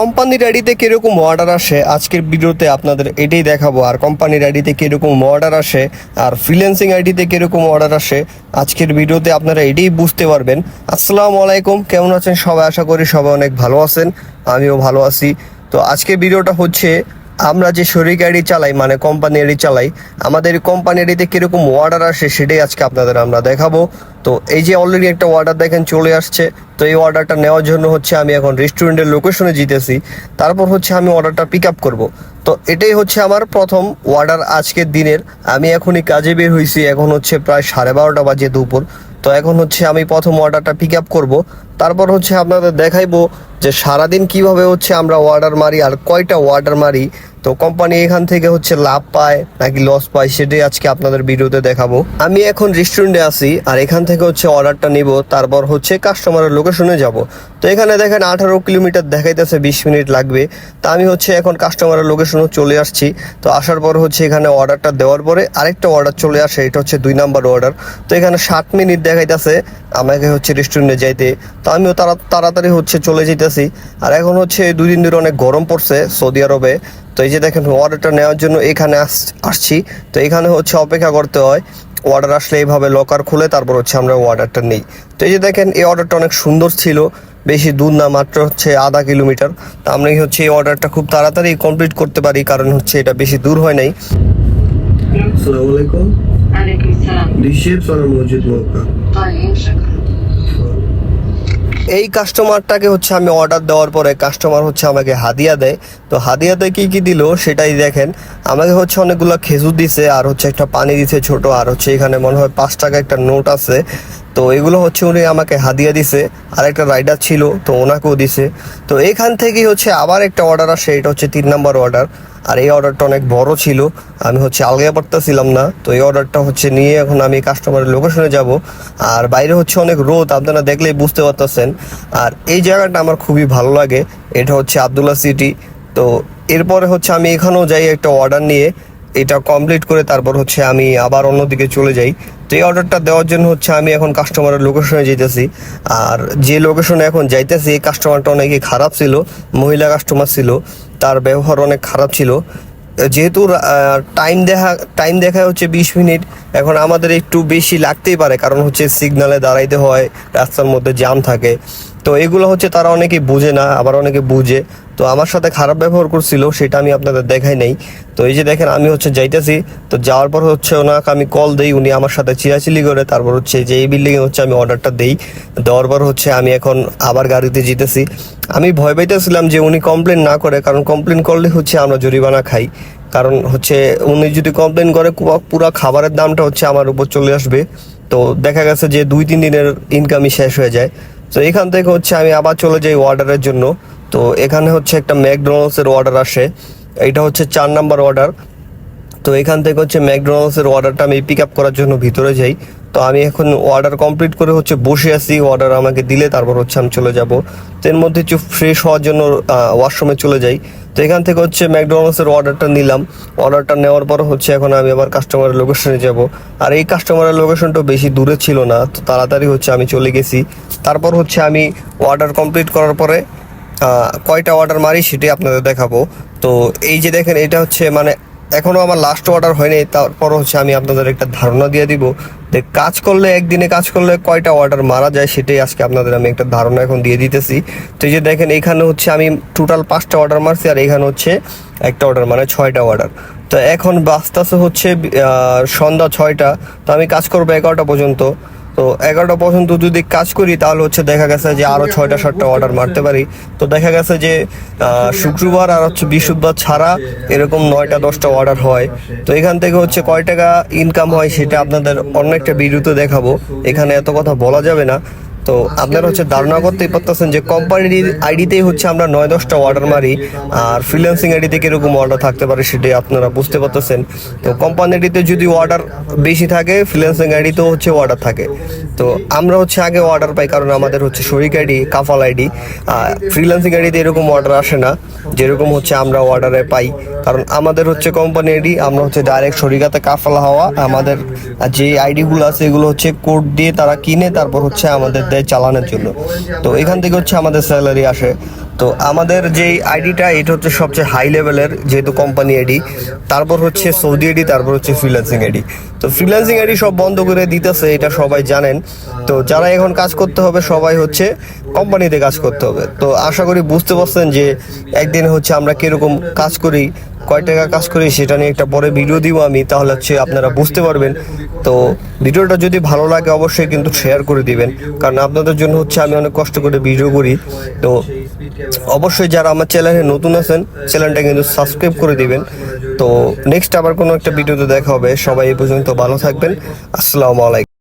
কোম্পানির আইডিতে কীরকম অর্ডার আসে? আজকের ভিডিওতে আপনাদের এটাই দেখাবো। আর কোম্পানির আইডিতে কীরকম অর্ডার আসে? আর ফ্রিল্যান্সিং আইডিতে কীরকম অর্ডার আসে? আজকের ভিডিওতে আপনারা এটাই বুঝতে পারবেন। আসসালামু আলাইকুম। কেমন আছেন সবাই? আশা করি সবাই অনেক ভালো আছেন। আমিও ভালো আছি। তো আজকের ভিডিওটা হচ্ছে, আমরা যে শরিক আইডি চালাই মানে কোম্পানি আইডি চালাই, আমাদের কোম্পানি আইডিতে কীরকম অর্ডার আসে সেটাই আজকে আপনাদের আমরা দেখাবো। তো এই যে অলরেডি একটা অর্ডার দেখেন, চলে আসছে। এই অর্ডারটা নেওয়ার জন্য হচ্ছে আমি এখন রেস্টুরেন্টের লোকেশনে জিতেছি। তারপর হচ্ছে আমি অর্ডারটা পিক আপ করব। তো এটাই হচ্ছে আমার প্রথম অর্ডার আজকের দিনের। আমি এখনই কাজে বের হয়েছি এখন হচ্ছে প্রায় সাড়ে বারোটা বাজে দুপুর। তো এখন হচ্ছে আমি প্রথম অর্ডারটা পিক আপ করব। তারপর হচ্ছে আপনাদের দেখাইবো যে সারাদিন কীভাবে হচ্ছে আমরা অর্ডার মারি আর কয়টা অর্ডার মারি। তো কোম্পানি এখান থেকে হচ্ছে লাভ পায় নাকি লস পায় সেটাই আজকে আপনাদের ভিডিওতে দেখাবো। আমি এখন রেস্টুরেন্টে আছি আর এখান থেকে হচ্ছে অর্ডারটা নিব, তারপর হচ্ছে কাস্টমারের লোকেশনে যাব। তো এখানে দেখেন আঠারো কিলোমিটার দেখাইতেছে বিশ মিনিট লাগবে। তা আমি হচ্ছে এখন কাস্টমারের লোকেশনে চলে আসছি। তো আসার পর হচ্ছে এখানে অর্ডারটা দেওয়ার পরে আরেকটা অর্ডার চলে আসে, এটা হচ্ছে দুই নাম্বার অর্ডার তো এখানে ষাট মিনিট দেখাইতেছে আমাকে হচ্ছে রেস্টুরেন্টে যাইতে। তো আমিও তাড়াতাড়ি হচ্ছে চলে যেতেছি আর এখন হচ্ছে দুই দিন ধরে অনেক গরম পড়ছে সৌদি আরবে। তো এই যে দেখেন অর্ডারটা নেওয়ার জন্য এখানে আস- আসছি তো এখানে হচ্ছে অপেক্ষা করতে হয় অর্ডার আসলে এইভাবে লকার খুলে তারপর হচ্ছে আমরা অর্ডারটা নিই তো এই যে দেখেন এই অর্ডারটা অনেক সুন্দর ছিল বেশি দূর না মাত্র হচ্ছে আধা কিলোমিটার তা আমরা হচ্ছে এই অর্ডারটা খুব তাড়াতাড়ি কমপ্লিট করতে পারি কারণ হচ্ছে এটা বেশি দূর হয় নাই আসসালামু আলাইকুম عليكم السلام রিসিভ সরাম মসজিদ মক্কা طيب شكرا এই কাস্টমারটাকে হচ্ছে আমি অর্ডার দেওয়ার পরে কাস্টমার হচ্ছে আমাকে হাদিয়া দেয়। তো হাদিয়াতে কি কি দিল সেটাই দেখেন। আমাকে হচ্ছে অনেকগুলো খেজুর দিছে, আর হচ্ছে একটা পানি দিছে ছোট, আর হচ্ছে এখানে মনে হয় পাঁচ টাকা একটা নোট আছে। তো এগুলো হচ্ছে উনি আমাকে হাদিয়া দিছে। আর একটা রাইডার ছিল, তো ওনাকেও দিছে। তো এখান থেকেই হচ্ছে আবার একটা অর্ডার আসে, এটা হচ্ছে তিন নাম্বার অর্ডার আর এই অর্ডারটা অনেক বড় ছিল, আমি হচ্ছে আলগা পারতেছিলাম না। তো এই অর্ডারটা হচ্ছে নিয়ে এখন আমি কাস্টমারের লোকেশনে যাব। আর বাইরে হচ্ছে অনেক রোদ, আপনারা দেখলেই বুঝতে পারতেছেন। আর এই জায়গাটা আমার খুবই ভালো লাগে, এটা হচ্ছে আবদুল্লা সিটি তো এরপরে হচ্ছে আমি এখানেও যাই একটা অর্ডার নিয়ে। এটা কমপ্লিট করে তারপর হচ্ছে আমি আবার অন্যদিকে চলে যাই। তো এই অর্ডারটা দেওয়ার জন্য হচ্ছে আমি এখন কাস্টমারের লোকেশনে যেতেছি আর যে লোকেশনে এখন যাইতেছি, এই কাস্টমারটা অনেকই খারাপ ছিল, মহিলা কাস্টমার ছিল, তার ব্যবহার অনেক খারাপ ছিল। যেহেতু টাইম দেখা টাইম দেখা হচ্ছে বিশ মিনিট, এখন আমাদের একটু বেশি লাগতেই পারে, কারণ হচ্ছে সিগনালে দাঁড়াইতে হয়, রাস্তার মধ্যে জ্যাম থাকে। তো এগুলো হচ্ছে তারা অনেকে বুঝে না, আবার অনেকে বুঝে। তো আমার সাথে খারাপ ব্যবহার করছিল, সেটা আমি আপনাদের দেখাই নাই। তো এই যে দেখেন, আমি হচ্ছে যাইতেছি, তো যাওয়ার পর হচ্ছে ওনাকে আমি কল দেই, উনি আমার সাথে চিরাচিলি করে, তারপর হচ্ছে যে এই বিল্ডিংয়ে হচ্ছে আমি অর্ডারটা দেই। দেওয়ার পর হচ্ছে আমি এখন আবার গাড়িতে যেতেছি। আমি ভয় পাইতেছিলাম যে উনি কমপ্লেন না করে, কারণ কমপ্লেন করলে হচ্ছে আমরা জরিমানা খাই। কারণ হচ্ছে উনি যদি কমপ্লেন করে পুরো খাবারের দামটা হচ্ছে আমার উপর চলে আসবে। তো দেখা গেছে যে দুই, তিন দিনের ইনকামই শেষ হয়ে যায়। তো এখান থেকে হচ্ছে আমি আবার চলে যাই অর্ডারের জন্য। তো, এখানে হচ্ছে একটা ম্যাকডোনাল্ডসের অর্ডার আসে। এটা হচ্ছে চার নাম্বার অর্ডার তো, এখান থেকে হচ্ছে ম্যাকডোনাল্ডসের অর্ডারটা আমি পিক আপ করার জন্য ভিতরে যাই। তো, আমি এখন অর্ডার কমপ্লিট করে হচ্ছে বসে আছি। অর্ডার আমাকে দিলে তারপর হচ্ছে আমি চলে যাব। তো, এর মধ্যে একটু ফ্রেশ হওয়ার জন্য ওয়াশরুমে চলে যাই। তো, এখান থেকে হচ্ছে ম্যাকডোনাল্ডসের অর্ডারটা নিলাম। অর্ডারটা নেওয়ার পর হচ্ছে এখন আমি আবার কাস্টমারের লোকেশনে যাব। আর এই কাস্টমারের লোকেশনটা বেশি দূরে ছিল না। তো, তাড়াতাড়ি হচ্ছে আমি চলে গেছি। তারপর হচ্ছে আমি অর্ডার কমপ্লিট করার পরে কয়টা অর্ডার মারি সেটাই আপনাদের দেখাবো। তো এই যে দেখেন, এটা হচ্ছে মানে এখনও আমার লাস্ট অর্ডার হয়নি, তারপর হচ্ছে আমি আপনাদের একটা ধারণা দিয়ে দিব যে কাজ করলে, একদিনে কাজ করলে কয়টা অর্ডার মারা যায় সেটাই আজকে আপনাদের আমি একটা ধারণা এখন দিয়ে দিতেছি। তো এই যে দেখেন এখানে হচ্ছে আমি টোটাল পাঁচটা অর্ডার মারছি আর এখানে হচ্ছে একটা অর্ডার মানে ছয়টা অর্ডার তো এখন বাস্তাসে হচ্ছে সন্ধ্যা ছয়টা। তো আমি কাজ করব এগারোটা পর্যন্ত। তো এগারোটা পর্যন্ত যদি কাজ করি, তাহলে হচ্ছে দেখা গেছে যে আরও ছয়টা, সাতটা অর্ডার মারতে পারি। তো দেখা গেছে যে শুক্রবার আর হচ্ছে বৃহস্পতিবার ছাড়া এরকম নয়টা, দশটা অর্ডার হয়। তো এখান থেকে হচ্ছে কয় টাকা ইনকাম হয় সেটা আপনাদের অন্য একটা ভিডিওতে দেখাবো। এখানে এত কথা বলা যাবে না। তো আপনারা হচ্ছে ধারণা করতেই পারতেছেন যে কোম্পানির আইডিতেই হচ্ছে আমরা নয়, দশটা অর্ডার মারি, আর ফ্রিল্যান্সিং আইডিতে কীরকম অর্ডার থাকতে পারে সেটাই আপনারা বুঝতে পারতেছেন। তো কোম্পানি আইডিতে যদি অর্ডার বেশি থাকে ফ্রিল্যান্সিং আইডিতেও হচ্ছে অর্ডার থাকে। তো আমরা হচ্ছে আগে অর্ডার পাই, কারণ আমাদের হচ্ছে শরিক আইডি, কাফাল আইডি। ফ্রিল্যান্সিং আইডিতে এরকম অর্ডার আসে না, যেরকম হচ্ছে আমরা অর্ডারে পাই। কারণ আমাদের হচ্ছে কোম্পানি আইডি, আমরা হচ্ছে ডাইরেক্ট শরিকাতে কাফালা হওয়া, আমাদের যে আইডিগুলো আছে, এগুলো হচ্ছে কোড দিয়ে তারা কিনে, তারপর হচ্ছে আমাদের দেয় চালানোর জন্য। তো এখান থেকে হচ্ছে আমাদের স্যালারি আসে। তো আমাদের যে আইডিটা এটা হচ্ছে সবচেয়ে হাই লেভেলের যেহেতু কোম্পানি আইডি তারপর হচ্ছে সৌদি আইডি তারপর হচ্ছে ফ্রিল্যান্সিং আইডি তো ফ্রিল্যান্সিং আইডি সব বন্ধ করে দিতেছে, এটা সবাই জানেন। তো যারা এখন কাজ করতে হবে, সবাই হচ্ছে কোম্পানিতে কাজ করতে হবে। তো আশা করি বুঝতে পারছেন যে একদিন হচ্ছে আমরা কীরকম কাজ করি, কয় টাকা কাজ করি সেটা নিয়ে একটা পরে ভিডিও দিব আমি, তাহলে হচ্ছে আপনারা বুঝতে পারবেন। তো ভিডিওটা যদি ভালো লাগে অবশ্যই কিন্তু শেয়ার করে দিবেন। কারণ আপনাদের জন্য হচ্ছে আমি অনেক কষ্ট করে ভিডিও করি। তো অবশ্যই যারা আমার চ্যানেলে নতুন আছেন চ্যানেলটা কিন্তু সাবস্ক্রাইব করে দিবেন। তো নেক্সট আবার কোনো একটা ভিডিওতে দেখা হবে। সবাই এই পর্যন্ত ভালো থাকবেন। আসসালামু আলাইকুম।